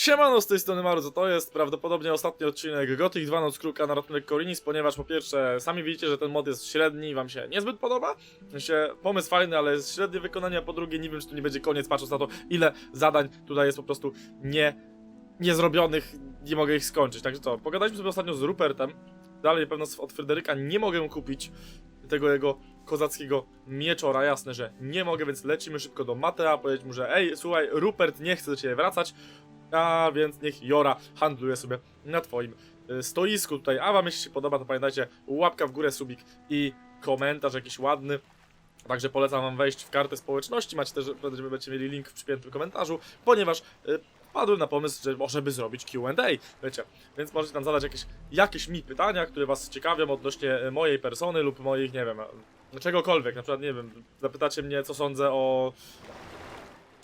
Siemano, z tej strony Maruzo, to jest prawdopodobnie ostatni odcinek Gothic 2 Noc Kruka na ratunek Korinis, ponieważ po pierwsze, sami widzicie, że ten mod jest średni i wam się niezbyt podoba. Sensie, pomysł fajny, ale jest średnie wykonanie, a po drugie, nie wiem, czy tu nie będzie koniec, patrząc na to, ile zadań tutaj jest po prostu nie, niezrobionych, nie mogę ich skończyć. Także co, pogadaliśmy sobie ostatnio z Rupertem, dalej pewno od Fryderyka nie mogę kupić tego jego kozackiego mieczora, jasne, że nie mogę, więc lecimy szybko do Matea, powiedzieć mu, że ej, słuchaj, Rupert nie chce do ciebie wracać, a więc niech Jora handluje sobie na twoim y, stoisku tutaj. A wam jeśli się podoba, to pamiętajcie, łapka w górę, subik i komentarz jakiś ładny. Także polecam wam wejść w kartę społeczności, macie też, będziecie mieli link w przypiętym komentarzu, ponieważ y, wpadłem na pomysł, że może by zrobić Q&A, wiecie. Więc możecie tam zadać jakieś, jakieś mi pytania, które was ciekawią odnośnie y, mojej persony lub moich, nie wiem, y, czegokolwiek. Na przykład, nie wiem, zapytacie mnie, co sądzę o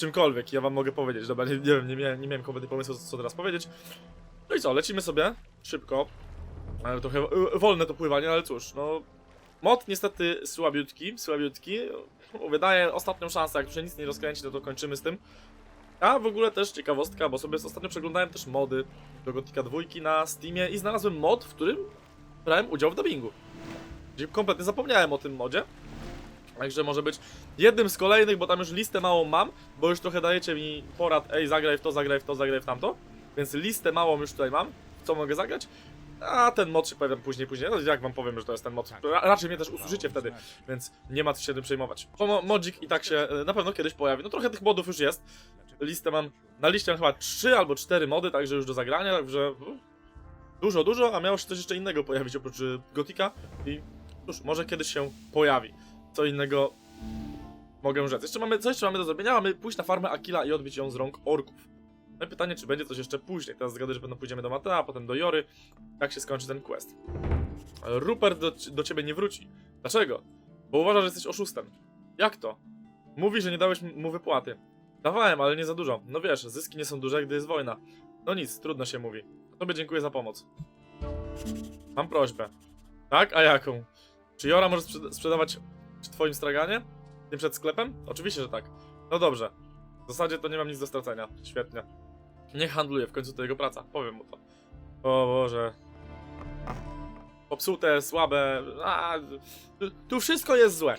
czymkolwiek, ja wam mogę powiedzieć. Dobra, nie, nie wiem, nie miałem, nie miałem kompletnie pomysłu, co teraz powiedzieć. No i co, lecimy sobie szybko. Ale trochę y, wolne to pływanie, ale cóż, no. Mod niestety słabiutki, słabiutki. Wydaje ostatnią szansę, jak się nic nie rozkręci, to kończymy z tym. A w ogóle też ciekawostka, bo sobie ostatnio przeglądałem też mody do Gotika 2 na Steamie i znalazłem mod, w którym brałem udział w dubbingu. Gdzie kompletnie zapomniałem o tym modzie. Także może być jednym z kolejnych, bo tam już listę małą mam, bo już trochę dajecie mi porad, ej, zagraj w to, zagraj w to, zagraj w tamto. Więc listę małą już tutaj mam, co mogę zagrać. A ten mod się powiem później, później. No jak wam powiem, że to jest ten mod. Ra raczej mnie też usłyszycie wtedy, więc nie ma co się tym przejmować. Mo- modzik i tak się e, na pewno kiedyś pojawi. No trochę tych modów już jest. Listę mam, na liście mam chyba 3 albo 4 mody, także już do zagrania, także no, dużo, dużo, a miało się coś jeszcze innego pojawić oprócz y, Gotika i cóż, może kiedyś się pojawi. Co innego mogę rzec. Jeszcze mamy, co jeszcze mamy do zrobienia? Mamy pójść na farmę Akila i odbić ją z rąk orków. No i pytanie, czy będzie coś jeszcze później. Teraz zgaduję, że pewno pójdziemy do Matea, potem do Jory. Jak się skończy ten quest. Rupert do, do ciebie nie wróci. Dlaczego? Bo uważa, że jesteś oszustem. Jak to? Mówi, że nie dałeś mu wypłaty. Dawałem, ale nie za dużo. No wiesz, zyski nie są duże, gdy jest wojna. No nic, trudno się mówi. Tobie dziękuję za pomoc. Mam prośbę. Tak? A jaką? Czy Jora może sprzed- sprzedawać w twoim straganie? Tym przed sklepem? Oczywiście, że tak. No dobrze. W zasadzie to nie mam nic do stracenia. Świetnie. Niech handluje, w końcu to jego praca. Powiem mu to. O Boże. Popsute, słabe. A, tu wszystko jest złe.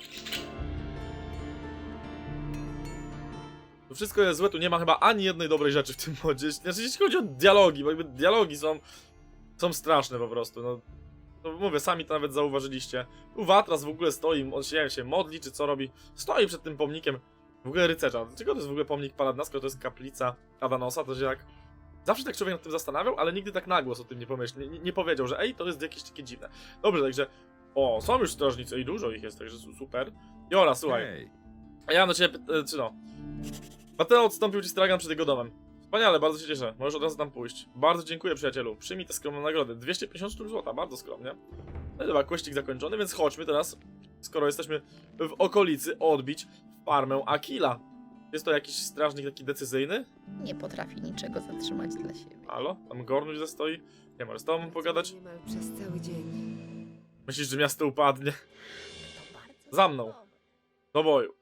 Tu wszystko jest złe, tu nie ma chyba ani jednej dobrej rzeczy w tym modzie. Znaczy, jeśli chodzi o dialogi, bo jakby dialogi są. są straszne po prostu. No, no mówię, sami to nawet zauważyliście. Tu Watras w ogóle stoi, on się, nie wiem, się modli, czy co robi. Stoi przed tym pomnikiem. W ogóle rycerza. Dlaczego to jest w ogóle pomnik Paladna, skoro to jest kaplica Adanosa, to się tak... Zawsze tak człowiek nad tym zastanawiał, ale nigdy tak nagłos o tym nie pomyślał, nie, nie powiedział, że ej, to jest jakieś takie dziwne. Dobrze, także... O, są już strażnicy i dużo ich jest, także su- super. Jora, słuchaj, Hej, a ja mam do ciebie, e, czy no... Mateo odstąpił ci stragan przed jego domem. Wspaniale, bardzo się cieszę. Możesz od razu tam pójść. Bardzo dziękuję, przyjacielu. Przyjmij tę skromną nagrodę. 250 sztuk złota, bardzo skromnie. No i dobra, kweścik zakończony, więc chodźmy teraz, skoro jesteśmy w okolicy, odbić farmę Akila. Jest to jakiś strażnik taki decyzyjny? Nie potrafi niczego zatrzymać dla siebie. Halo? Tam Gornuś zastoi? Nie, może z tobą pogadać? Niemal przez cały dzień. Myślisz, że miasto upadnie? To bardzo Za mną. Do boju.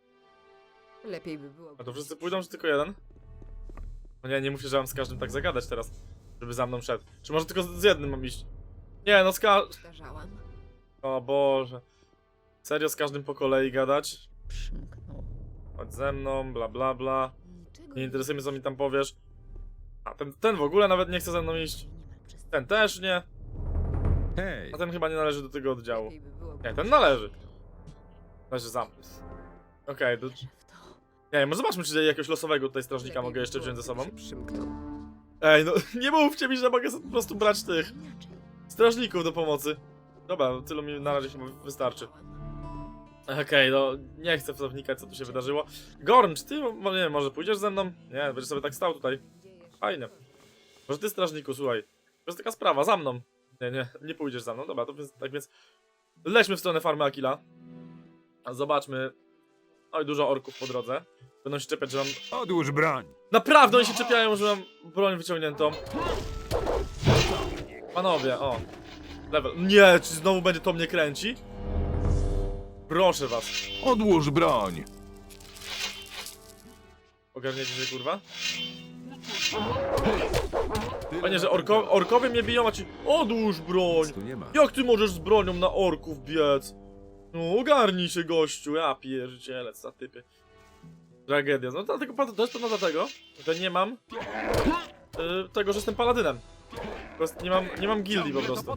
Lepiej by było. A to wszyscy pójdą, czy tylko jeden? No nie, nie mówcie, że mam z każdym tak zagadać teraz, żeby za mną szedł. Czy może tylko z jednym mam iść? Nie, no z ka... Powtarzałam. O Boże. Serio z każdym po kolei gadać? Przymknął. Chodź ze mną, bla bla bla. Niczego Nie interesuje mnie, co mi tam powiesz. A ten, ten w ogóle nawet nie chce ze mną iść. Niemal przez Ten też nie. hej, A ten chyba nie należy do tego oddziału. Lepiej by było. Nie, ten należy. Należy za mną. Okej, to... Nie wiem, może zobaczmy, czy jakiegoś losowego tutaj strażnika mogę jeszcze wziąć ze sobą. przymknął. Ej, no nie mówcie mi, że mogę po prostu brać tych strażników do pomocy. Dobra, tylu mi na razie chyba wystarczy. Okej, no nie chcę w to wnikać, co tu się wydarzyło. Gorn, czy ty, nie wiem, może pójdziesz ze mną? Nie, będziesz sobie tak stał tutaj. Fajnie. Może ty, strażniku, słuchaj. To jest taka sprawa, za mną. Nie, nie, nie pójdziesz za mną. Dobra, to więc, tak więc lećmy w stronę farmy Akila. Zobaczmy. Oj, dużo orków po drodze. Będą się czepiać, że mam... odłóż broń. Naprawdę oni się czepiają, że mam broń wyciągniętą. Panowie, o. Level. Nie, czy znowu będzie to mnie kręci? Proszę was. Odłóż broń. Ogarniecie się, kurwa? Panie, że orko, orkowie mnie biją, a ci... Odłóż broń! Tu nie ma. Jak ty możesz z bronią na orków biec? No, ogarnij się, gościu, ja pierdzielec za typy. Tragedia. No dlatego, to jest pewno dlatego, że nie mam... y, tego, że jestem paladynem. Po prostu nie mam, nie mam gildii po prostu.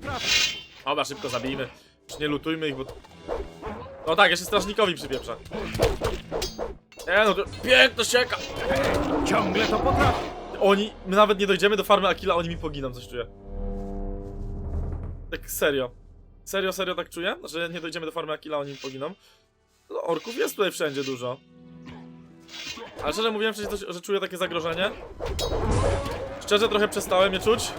Dobra, szybko zabijmy. Już nie lutujmy ich, bo... No tak, jeszcze strażnikowi przypieprza. Nie no, to piękna sieka! Ciągle to potrafię. Oni, my nawet nie dojdziemy do farmy Akila, oni mi poginą, coś czuję. Tak serio. Serio, serio tak czuję, że nie dojdziemy do farmy Akila, oni poginą. No, orków jest tutaj wszędzie dużo. Ale szczerze mówiłem wcześniej, że czuję takie zagrożenie. Szczerze trochę przestałem je czuć.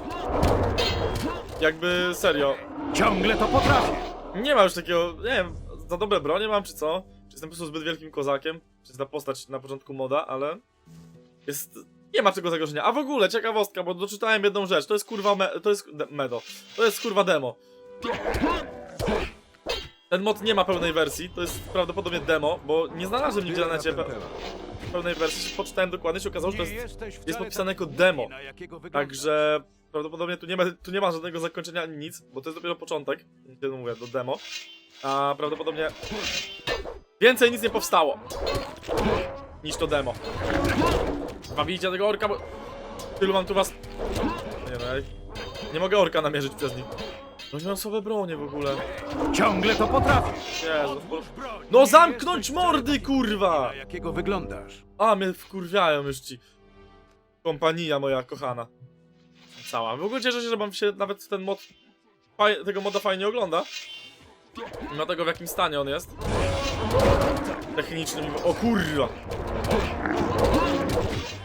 Jakby serio. Ciągle to potrafię. Nie ma już takiego, nie wiem, za dobre bronie mam, czy co? Czy jestem po prostu zbyt wielkim kozakiem? Czy jest ta postać na początku moda, ale... Jest... Nie ma czego zagrożenia. A w ogóle, ciekawostka, bo doczytałem jedną rzecz. To jest kurwa me... To jest... De medo. To jest kurwa demo. Ten mod nie ma pełnej wersji, to jest prawdopodobnie demo, bo nie znalazłem nigdzie na necie pe pełnej wersji. Poczytałem dokładnie, się okazało, że to jest, jest podpisane jako demo. Także prawdopodobnie tu nie, ma, tu nie ma żadnego zakończenia ani nic, bo to jest dopiero początek, nie mówię, do demo. A prawdopodobnie więcej nic nie powstało niż to demo. Wabijcie tego orka, bo tylu mam tu was... Nie no, nie mogę orka namierzyć przez nich. No nie mam słabe bronie w ogóle. Ciągle to. Jezu, bo... No zamknąć mordy, kurwa! Na jakiego wyglądasz? A, mnie wkurwiają już ci. Kompania moja kochana. Cała. W ogóle cieszę się, że wam się nawet ten mod... Faj... tego moda fajnie ogląda. Mimo tego w jakim stanie on jest. Technicznym. O kurwa!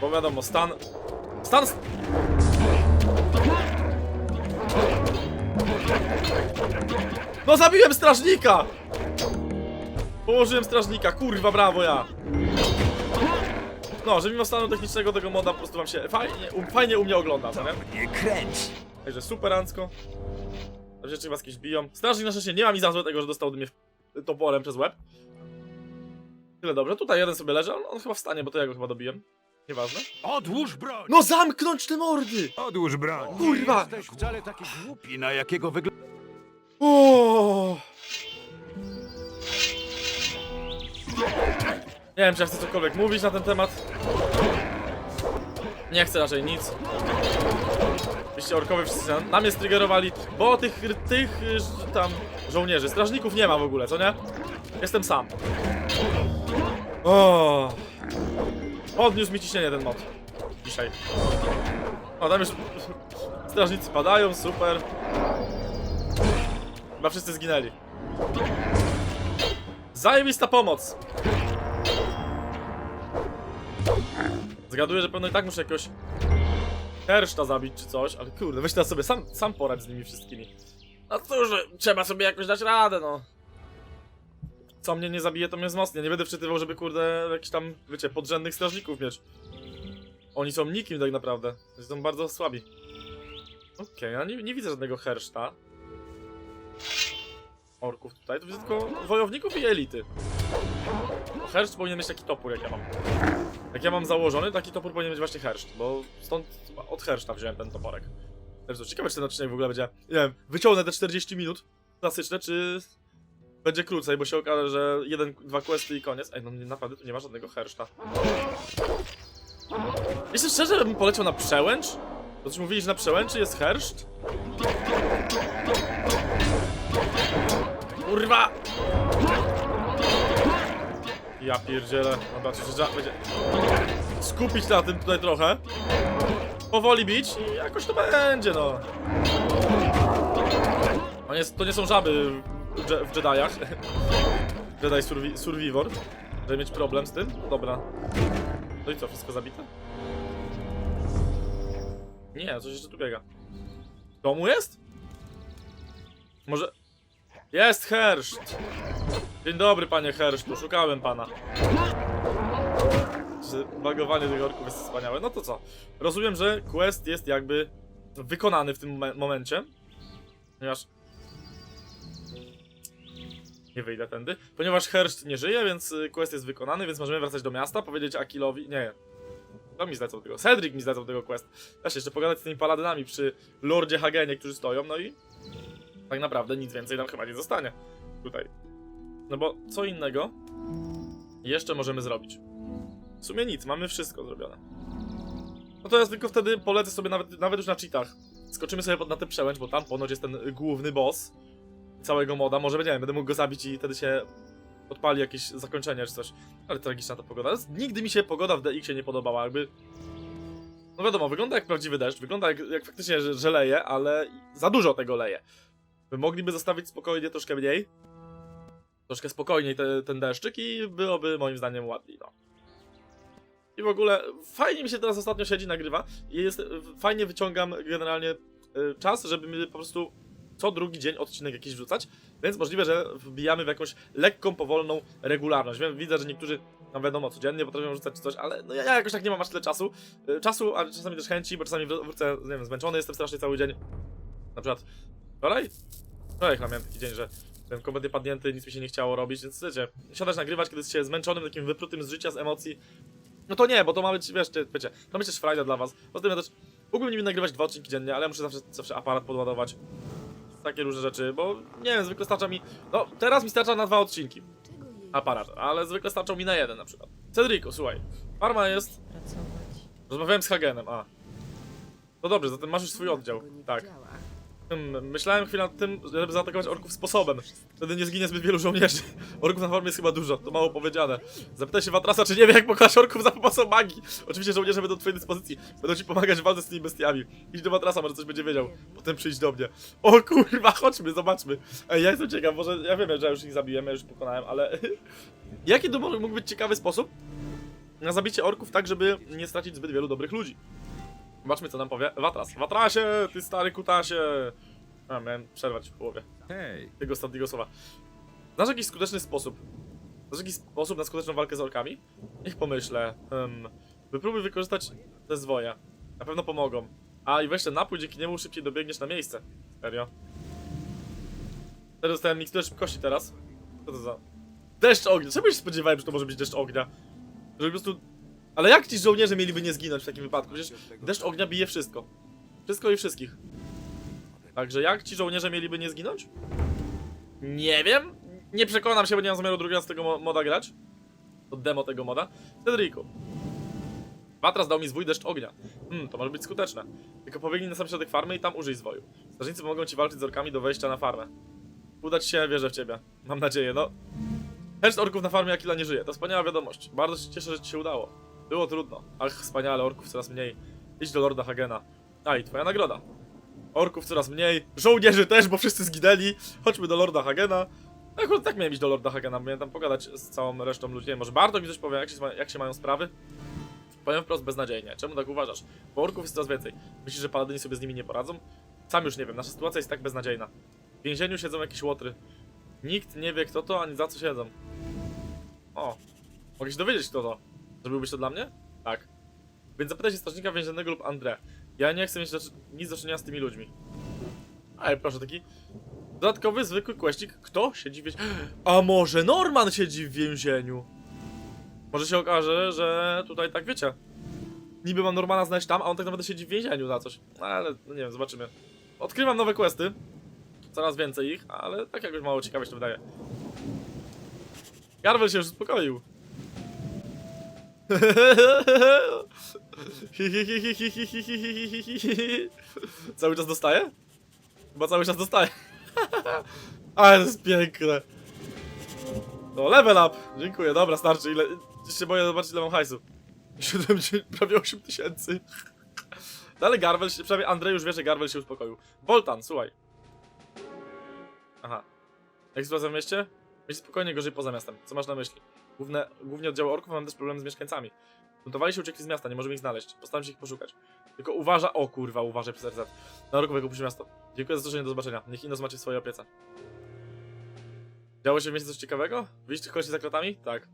Bo wiadomo, stan... Stan... No zabiłem strażnika! Położyłem strażnika, kurwa, brawo ja! No, że mimo stanu technicznego tego moda po prostu wam się fajnie, um, fajnie u mnie ogląda, co nie? Nie kręć. Także superancko. Rzeczy was jakieś biją. Strażnik na szczęście nie ma mi za złe tego, że dostał mnie w- toporem przez łeb. Tyle dobrze. Tutaj jeden sobie leży, on, on chyba wstanie, bo to ja go chyba dobiłem. Nieważne. Odłóż broń. No zamknąć te mordy! Odłóż broń. Kurwa! Nie jesteś wcale taki głupi, na jakiego wyglądasz. O! Nie wiem, czy ja chcę cokolwiek mówić na ten temat. Nie chcę raczej nic. Wyście orkowie wszyscy na- na mnie striggerowali, bo tych, tych y, ż- tam żołnierzy, strażników nie ma w ogóle, co nie? Jestem sam. O! Podniósł mi ciśnienie ten mod. Dzisiaj. O, tam już strażnicy padają, super. Chyba wszyscy zginęli. Zajebista pomoc! Zgaduję, że pewno i tak muszę jakiegoś herszta zabić czy coś, ale kurde, weź teraz sobie sam, sam poradź z nimi wszystkimi. No cóż, trzeba sobie jakoś dać radę, no. Co mnie nie zabije, to mnie wzmocni. Nie będę wczytywał, żeby kurde jakiś tam, wiecie, podrzędnych strażników mieć. Oni są nikim tak naprawdę. Są bardzo słabi. Okej, ja nie, nie widzę żadnego herszta orków tutaj, to widzę tylko wojowników i elity. Herszt powinien mieć taki topór, jak ja mam. Jak ja mam założony, taki topór powinien mieć właśnie herszt, bo stąd od herszta wziąłem ten toporek. Ciekawe, czy ten odcinek w ogóle będzie, nie wiem, wyciągnę te 40 minut klasyczne, czy będzie krócej, bo się okaże, że jeden, dwa questy i koniec. Ej, no naprawdę tu nie ma żadnego herszta. Jeśli szczerze, bym poleciał na przełęcz? To czy mówili, że na przełęczy jest herszt? Kurwa! Ja pierdzielę. Dobra, czy trzeba będzie skupić na tym tutaj trochę. Powoli bić i jakoś to będzie, no. To nie, to nie są żaby Je- w Jediach. Jedi survi Survivor. Żeby mieć problem z tym? Dobra. No i co, wszystko zabite? Nie, coś jeszcze tu biega. W domu jest? Może... Jest Herszt! Dzień dobry, panie Hersztu, szukałem pana. Bagowanie tych orków jest wspaniałe. No to co? Rozumiem, że quest jest jakby wykonany w tym momen- momencie. Ponieważ... Nie wyjdę tędy. Ponieważ Herszt nie żyje, więc y, quest jest wykonany, więc możemy wracać do miasta, powiedzieć Akilowi... Nie. Kto mi zlecał tego? Cedric mi zlecał tego quest. Też jeszcze pogadać z tymi paladynami przy Lordzie Hagenie, którzy stoją, no i tak naprawdę nic więcej nam chyba nie zostanie tutaj. No bo co innego jeszcze możemy zrobić? W sumie nic, mamy wszystko zrobione. No to ja tylko wtedy polecę sobie nawet, nawet już na cheatach. Skoczymy sobie pod, na tę przełęcz, bo tam ponoć jest ten główny boss całego moda. Może nie wiem, będę mógł go zabić i wtedy się odpali jakieś zakończenie czy coś. Ale tragiczna ta pogoda. Nigdy mi się pogoda w DX-ie nie podobała, jakby... No wiadomo, wygląda jak prawdziwy deszcz, wygląda jak, jak faktycznie, że, że leje, ale za dużo tego leje. By mogliby zostawić spokojnie troszkę mniej. Troszkę spokojniej te, ten deszczyk i byłoby moim zdaniem ładniej, no. I w ogóle fajnie mi się teraz ostatnio siedzi, nagrywa i jest, fajnie wyciągam generalnie y, czas, żeby mi po prostu co drugi dzień odcinek jakiś wrzucać, więc możliwe, że wbijamy w jakąś lekką, powolną regularność. Wiem, widzę, że niektórzy, no wiadomo, codziennie potrafią rzucać coś, ale no ja, ja jakoś tak nie mam aż tyle czasu. Y, Czasu, a czasami też chęci, bo czasami wró- wrócę, nie wiem, zmęczony jestem strasznie cały dzień. Na przykład wczoraj? Wczoraj chyba miałem taki dzień, że byłem kompletnie padnięty, nic mi się nie chciało robić, więc wiecie, siadać nagrywać, kiedy się zmęczonym, takim wyprutym z życia, z emocji, no to nie, bo to ma być, wiesz, wiecie, to ma być też frajda dla was. Poza tym ja też mógłbym niby nagrywać dwa odcinki dziennie, ale ja muszę zawsze, zawsze aparat podładować. Takie różne rzeczy, bo nie wiem, zwykle starcza mi, no teraz mi starcza na dwa odcinki aparat, ale zwykle starczał mi na jeden na przykład. Cedrico, słuchaj, farma jest, Pracować. rozmawiałem z Hagenem, a. No dobrze, zatem masz już swój oddział, tak. Myślałem chwilę nad tym, żeby zaatakować orków sposobem. Wtedy nie zginie zbyt wielu żołnierzy. Orków na farmie jest chyba dużo, to mało powiedziane. Zapytaj się Watrasa, czy nie wie jak pokonać orków za pomocą magii. Oczywiście żołnierze będą w twojej dyspozycji. Będą ci pomagać w walce z tymi bestiami. Idź do Watrasa, może coś będzie wiedział. Potem przyjdź do mnie. O kurwa, chodźmy, zobaczmy. Ej, ja jestem ciekaw, może ja wiem, że już ich zabiłem, ja już pokonałem, ale... Jaki to mógł być ciekawy sposób na zabicie orków tak, żeby nie stracić zbyt wielu dobrych ludzi? Zobaczmy, co nam powie Watras. Watrasie, ty stary kutasie! A, miałem przerwać w połowie Hej, tego ostatniego słowa. Znasz jakiś skuteczny sposób? Znasz jakiś sposób na skuteczną walkę z orkami? Niech pomyślę. Um, wypróbuj wykorzystać te zwoje. Na pewno pomogą. A i weź ten napój, dzięki niemu szybciej dobiegniesz na miejsce. Serio. Teraz dostałem miksturę szybkości teraz. Co to za... Deszcz ognia. Czemu się spodziewałem, że to może być deszcz ognia? Że po prostu... Ale jak ci żołnierze mieliby nie zginąć w takim wypadku? Przecież deszcz ognia bije wszystko. Wszystko i wszystkich. Także jak ci żołnierze mieliby nie zginąć? Nie wiem. Nie przekonam się, bo nie mam zamiaru drugi raz tego mo- moda grać. To demo tego moda. Cedrico. Watras dał mi zwój deszcz ognia. Hmm, to może być skuteczne. Tylko pobiegnij na sam środek farmy i tam użyj zwoju. Strażnicy pomogą ci walczyć z orkami do wejścia na farmę. Udać się, wierzę w ciebie. Mam nadzieję, no. Heszt orków na farmie Akila nie żyje. To wspaniała wiadomość. Bardzo się cieszę, że ci się udało. Było trudno. Ach, wspaniale, orków coraz mniej. Idź do Lorda Hagena. A i twoja nagroda. Orków coraz mniej, żołnierzy też, bo wszyscy zginęli. Chodźmy do Lorda Hagena. Akurat tak miałem iść do Lorda Hagena, miałem tam pogadać z całą resztą ludzi. Nie może Bartok mi coś powie, jak się, jak się mają sprawy? Powiem wprost beznadziejnie. Czemu tak uważasz? Bo orków jest coraz więcej. Myślisz, że paladyni sobie z nimi nie poradzą? Sam już nie wiem, nasza sytuacja jest tak beznadziejna. W więzieniu siedzą jakieś łotry. Nikt nie wie kto to, ani za co siedzą. O, mogę się dowiedzieć kto to. Zrobiłbyś to dla mnie? Tak. Więc zapytaj się strażnika więziennego lub André. Ja nie chcę mieć nic do czynienia z tymi ludźmi. Ale proszę, taki dodatkowy, zwykły kłeścik. Kto siedzi w więzieniu? A może Norman siedzi w więzieniu? Może się okaże, że tutaj tak wiecie. Niby mam Normana znaleźć tam, a on tak naprawdę siedzi w więzieniu za coś. Ale no nie wiem, zobaczymy. Odkrywam nowe questy. Coraz więcej ich, ale tak jakoś mało ciekawe się wydaje. Garwel się już uspokoił. Cały czas dostaje? Chyba cały czas dostaje. Ale to jest piękne. No, level up. Dziękuję, dobra, starczy. Ile... Jeszcze boję zobaczyć, ile mam hajsu. 7, prawie 8 tysięcy. No, ale Garwel się, przynajmniej Andrzej już wie, że Garwel się uspokoił. Voltan, słuchaj. Aha. Jak sytuacja w mieście? Myśl spokojnie, gorzej poza miastem. Co masz na myśli? Główne, głównie oddziały orków mam też problemy z mieszkańcami. Buntowali się, uciekli z miasta, nie możemy ich znaleźć. Postaram się ich poszukać. Tylko uważa, o kurwa, uważaj przez RZ. Na orkowego puści miasto. Dziękuję za zaproszenie do zobaczenia. Niech Inos macie w swojej opiece. Działo się w mieście coś ciekawego? Widzisz tych kości za kratami? Tak.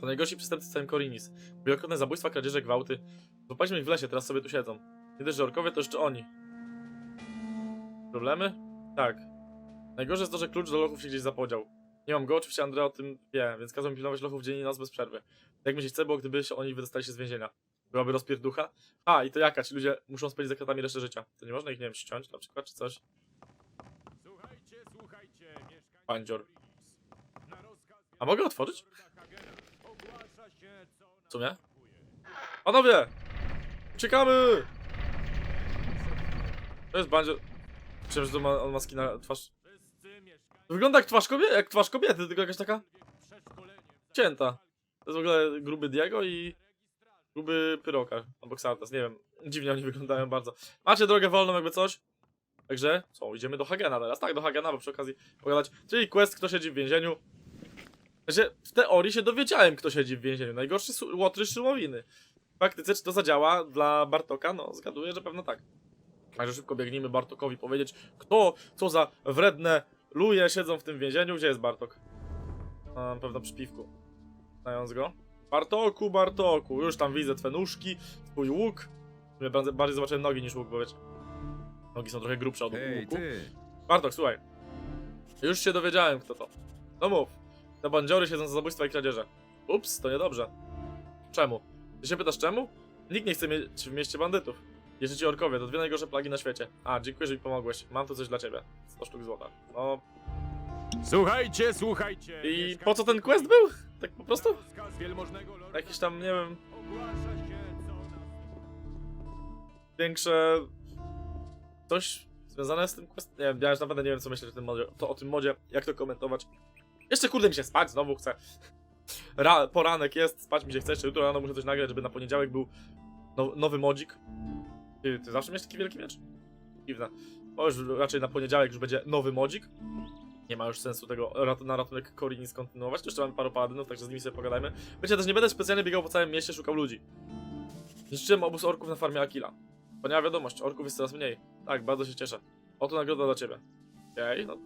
To najgorsi przestępcy w całym Korinis. Wielokrotne zabójstwa, kradzieże, gwałty. Złapaliśmy ich w lesie, teraz sobie tu siedzą. Nie dość, że orkowie, to jeszcze oni. Problemy? Tak. Najgorsze jest to, że klucz do lochów się gdzieś zapodział. Nie mam go, oczywiście Andrea o tym wie, więc kazał mi pilnować lochów dzień i noc bez przerwy. Jak myślisz, co było, gdyby się oni wydostali się z więzienia? Byłaby rozpierducha. A, i to jaka? Ci ludzie muszą spędzić za kratami resztę życia. To nie można ich, nie wiem, ściąć na przykład, czy coś? Słuchajcie, słuchajcie, mieszkańcy. Na rozkaz A mogę otworzyć? Hagena ogłasza się, co W sumie? Panowie! Uciekamy! To jest bandzior. Myślałem, że to ma, on ma skina twarz. Wygląda jak twarz kobiety, jak twarz kobiety, tylko jakaś taka cięta. To jest w ogóle gruby Diego i gruby Pyroka, albo Xartas, nie wiem. Dziwnie oni wyglądają bardzo. Macie drogę wolną jakby coś. Także, co, idziemy do Hagena teraz. Tak, do Hagena, bo przy okazji pogadać. Czyli quest, kto siedzi w więzieniu. Znaczy, w teorii się dowiedziałem, kto siedzi w więzieniu. Najgorszy łotry Szymowiny. W praktyce, czy to zadziała dla Bartoka? No, zgaduję, że pewno tak. Także szybko biegnijmy Bartokowi powiedzieć, kto, co za wredne luje siedzą w tym więzieniu. Gdzie jest Bartok? A, pewno przy piwku. Znając go. Bartoku, Bartoku, już tam widzę twe nóżki, twój łuk. Ja Bardziej zobaczyłem nogi niż łuk, bo wiecie. Nogi są trochę grubsze od Hej, łuku. ty! Bartok, słuchaj. Już się dowiedziałem, kto to. No mów. Te bandziory siedzą za zabójstwa i kradzieże. Ups, to niedobrze. Czemu? Ty się pytasz czemu? Nikt nie chce mieć w mieście bandytów. Jeszcze ci orkowie, to dwie najgorsze plagi na świecie. A, dziękuję, że mi pomogłeś. Mam tu coś dla ciebie. 100 sztuk złota. No Słuchajcie, słuchajcie! i po co ten quest był? Tak po prostu? Na rozkaz wielmożnego lorda Jakieś tam, nie wiem, ogłasza się, co nas większe coś związane z tym quest. Nie wiem, ja już naprawdę nie wiem co myśleć o tym modzie, to, o tym modzie, jak to komentować. Jeszcze kurde mi się spać, znowu chcę. Ra, poranek jest, spać mi się chce, jeszcze jutro rano muszę coś nagrać, żeby na poniedziałek był now, nowy modzik. Ty, ty zawsze miałeś taki wielki miecz? Dziwne. Bo już raczej na poniedziałek już będzie nowy modzik. Nie ma już sensu tego rat na ratunek Corini skontynuować. Tu jeszcze mamy paru paladynów, także z nimi sobie pogadajmy. Wiecie, też nie będę specjalnie biegał po całym mieście, szukał ludzi. Zniszczyłem obóz orków na farmie Akila. Wspaniała wiadomość, orków jest coraz mniej. Tak, bardzo się cieszę. Oto nagroda dla ciebie. Okej, no.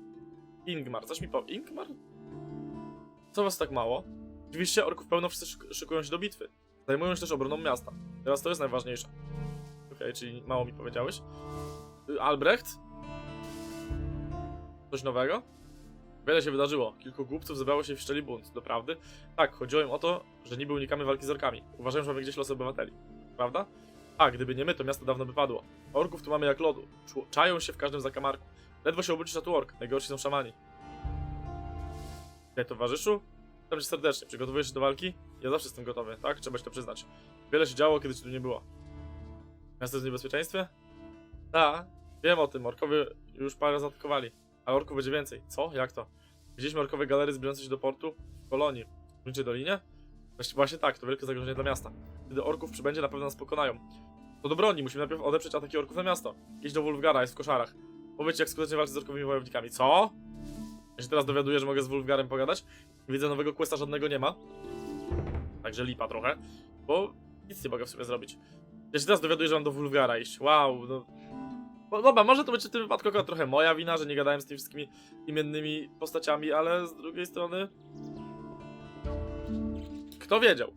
Ingmar, coś mi po... Ingmar? Co was tak mało? Oczywiście orków pełno wszyscy szyk- szykują się do bitwy. Zajmują się też obroną miasta. Teraz to jest najważniejsze. Okej, czyli mało mi powiedziałeś. Albrecht? Coś nowego? Wiele się wydarzyło. Kilku głupców zebrało się w szczeli bunt. Doprawdy? Tak, chodziło im o to, że niby unikamy walki z orkami. Uważają, że mamy gdzieś losy obywateli. Prawda? A, gdyby nie my, to miasto dawno by padło. Orków tu mamy jak lodu. Czają się w każdym zakamarku. Ledwo się obrócisz na tu ork. Najgorsi są szamani. Hej, towarzyszu? Witam cię serdecznie. Przygotowujesz się do walki? Ja zawsze jestem gotowy, tak? Trzeba się to przyznać. Wiele się działo, kiedy cię tu nie było. Miasto jest w niebezpieczeństwie? Tak, wiem o tym. Orkowie już parę zaatakowali. A orków będzie więcej. Co? Jak to? Widzieliśmy orkowe galery zbliżające się do portu w kolonii. W gruncie dolinie? Właściwie właśnie tak, to wielkie zagrożenie dla miasta. Gdy orków przybędzie, na pewno nas pokonają. To do broni, musimy najpierw odeprzeć ataki orków na miasto. Idź do Wulfgara, jest w koszarach. Powiedz jak skutecznie walczyć z orkowymi wojownikami. Co? Ja się teraz dowiaduję, że mogę z Wulfgarem pogadać. Widzę, nowego questa żadnego nie ma. Także lipa trochę, bo nic nie mogę w sobie zrobić. Ja się teraz dowiaduję, że mam do Wulfgara iść. Wow, no... No dobra, może to będzie w tym wypadku trochę moja wina, że nie gadałem z tymi wszystkimi imiennymi postaciami, ale z drugiej strony... Kto wiedział?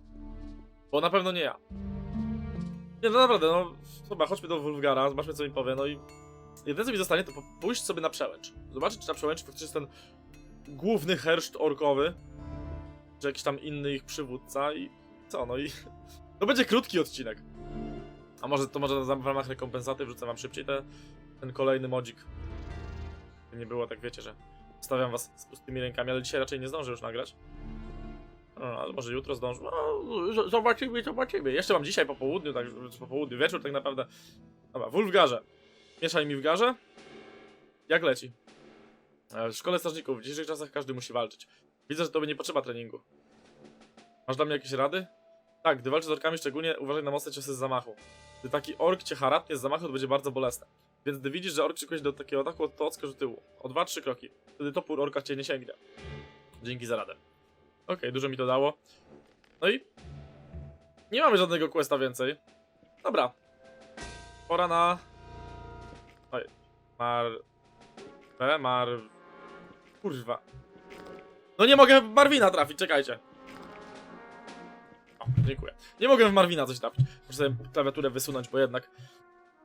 Bo na pewno nie ja. Nie, no naprawdę, no chyba chodźmy do Wulfgara, zobaczmy co mi powie, no i jedyne co mi zostanie to pójść sobie na przełęcz. Zobaczyć czy na przełęczy faktycznie jest ten główny herszt orkowy, czy jakiś tam inny ich przywódca i co, no i to będzie krótki odcinek. A może to może w ramach rekompensaty wrzucę wam szybciej te, ten kolejny modzik. Nie było tak, wiecie, że stawiam was z pustymi rękami, ale dzisiaj raczej nie zdążę już nagrać. No, ale może jutro zdążę. No, zobaczymy, zobaczymy. Jeszcze mam dzisiaj po południu, tak, po południu, wieczór tak naprawdę. Dobra, Wulfgarze. Mieszaj mi w garze. Jak leci? E, W szkole strażników w dzisiejszych czasach każdy musi walczyć. Widzę, że tobie nie potrzeba treningu. Masz dla mnie jakieś rady? Tak, gdy walczysz z orkami, szczególnie uważaj na mocne ciosy z zamachu. Gdy taki ork cię harapnie z zamachu, to będzie bardzo bolesne. Więc gdy widzisz, że ork szykuje się do takiego ataku, to odskocz do tyłu. O 2-3 kroki. Wtedy topór orka cię nie sięgnie. Dzięki za radę. Okej, dużo mi to dało. No i... Nie mamy żadnego questa więcej. Dobra. Pora na... Oj. Mar... Mar... Kurwa. No nie mogę Marwina trafić, czekajcie. Dziękuję. Nie mogę w Marwina coś trafić. Muszę sobie klawiaturę wysunąć, bo jednak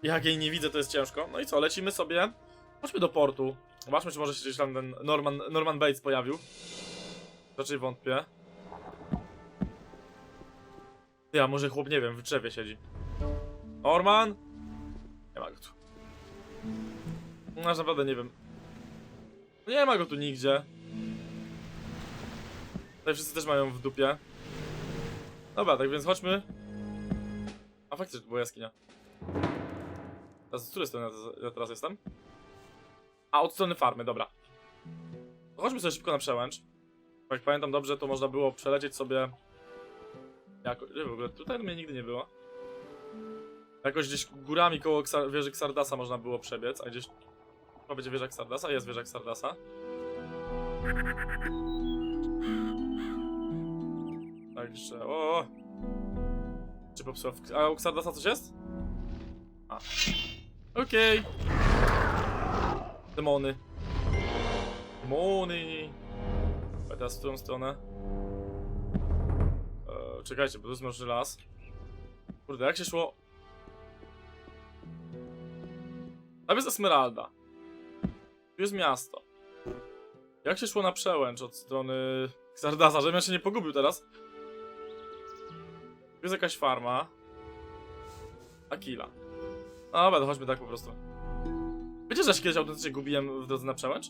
jak jej nie widzę, to jest ciężko. No i co, lecimy sobie. Chodźmy do portu. Zobaczmy, czy może się gdzieś tam ten Norman, Norman Bates pojawił. Raczej wątpię. Ty, a może chłop, nie wiem, w drzewie siedzi. Orman? Nie ma go tu. No, aż naprawdę nie wiem. Nie ma go tu nigdzie. Tutaj wszyscy też mają w dupie. Dobra, tak więc chodźmy. A faktycznie, to była jaskinia. Teraz z której strony ja teraz- jestem? A, od strony farmy, dobra. Chodźmy sobie szybko na przełęcz. Jak pamiętam dobrze, to można było przelecieć sobie... Jako... Nie, w ogóle tutaj mnie nigdy nie było. Jakoś gdzieś górami koło Ksar wieży Xardasa można było przebiec, a gdzieś... Chyba będzie wieża Xardasa? Jest wieża Xardasa. Także... O! Czy popsuła... w- A u Xardasa coś jest? A. Okej. Demony. Demony. A teraz w którą stronę? Eee, czekajcie, bo tu może las. Kurde, jak się szło? Tam jest Esmeralda. Tu jest miasto. Jak się szło na przełęcz od strony Xardasa, żebym ja się nie pogubił teraz? Jest jakaś farma. Aquila. No dobra, to chodźmy tak po prostu. Wiecie, że się kiedyś autentycznie gubiłem w drodze na przełęcz?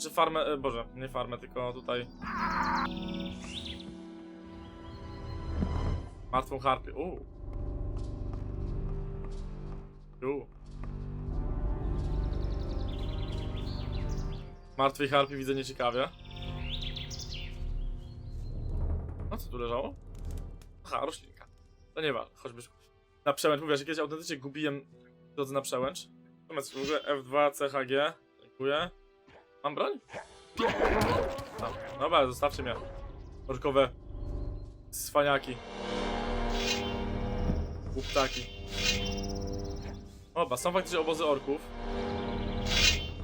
Czy farmę, e, boże, nie farmę, tylko tutaj... Martwą harpy, uuu. Uuu. Martwej harpy widzę nieciekawie. No co tu leżało? Aha, roślinka. To nie ma, choćby na przełęcz. Mówię, że kiedyś autentycznie gubiłem drodze na przełęcz. Natomiast ogóle F2, CHG. Dziękuję. Mam broń? Tam. Dobra, zostawcie mnie. Orkowe cwaniaki. Łuptaki. Oba, są faktycznie obozy orków.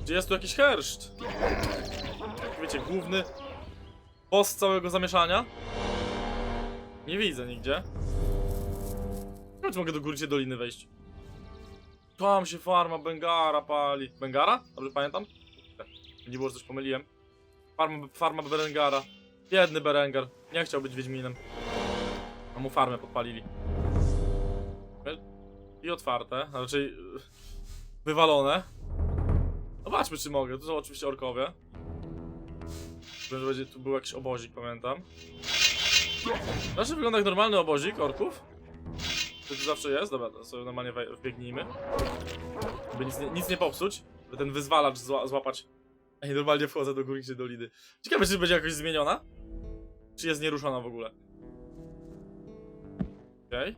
Gdzie jest tu jakiś herszt? Wiecie, główny boss całego zamieszania. Nie widzę nigdzie. Czy mogę do górcie doliny wejść. Tam się farma Bengara pali. Bengara? Dobrze pamiętam? Nie było, że coś pomyliłem. Farma, farma Berengara. Biedny Berengar. Nie chciał być Wiedźminem. A mu farmę podpalili. I otwarte, a raczej yy, wywalone. Zobaczmy, czy mogę. Tu są oczywiście orkowie. Będzie tu był jakiś obozik, pamiętam. Znaczy wygląda jak normalny obozik orków. To zawsze jest? Dobra, to sobie normalnie wbiegnijmy. By nic nie, nic nie popsuć. By ten wyzwalacz zła, złapać. Ej, normalnie wchodzę do górniczej doliny. Ciekawe, czy będzie jakoś zmieniona? Czy jest nieruszona w ogóle? Okej.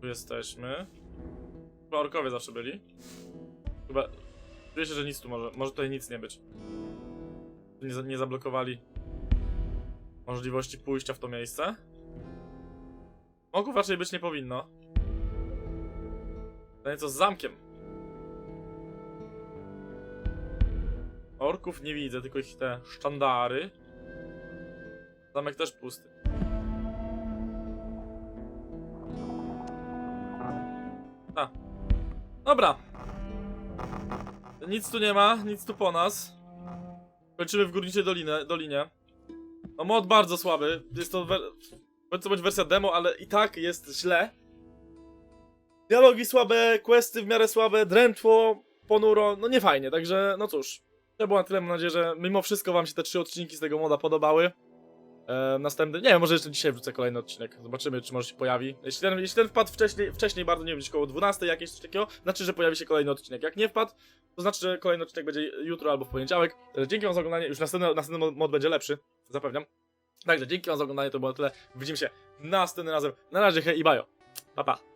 Tu jesteśmy. Chyba orkowie zawsze byli. Chyba... Czuję się, że nic tu może... Może tutaj nic nie być. Nie, nie zablokowali możliwości pójścia w to miejsce. Mogów raczej być nie powinno. To co z zamkiem. Orków nie widzę, tylko ich te sztandary. Zamek też pusty. A. Dobra. Nic tu nie ma, nic tu po nas. Kończymy w górniczej dolinę, dolinie. No mod bardzo słaby. Jest to wer... Bądź wersja demo, ale i tak jest źle. Dialogi słabe, questy w miarę słabe, drętwo, ponuro, no nie fajnie, także no cóż. To było na tyle, mam nadzieję, że mimo wszystko wam się te trzy odcinki z tego moda podobały. E, następny, nie wiem, może jeszcze dzisiaj wrzucę kolejny odcinek, zobaczymy czy może się pojawi. Jeśli ten, jeśli ten wpadł wcześniej, wcześniej bardzo, nie wiem, gdzieś koło 12 jakieś coś takiego, znaczy, że pojawi się kolejny odcinek. Jak nie wpadł, to znaczy, że kolejny odcinek będzie jutro albo w poniedziałek. Także dzięki wam za oglądanie, już następny, następny mod będzie lepszy, zapewniam. Także dzięki wam za oglądanie, to było na tyle. Widzimy się następnym razem. Na razie, hej i bajo. Pa, pa.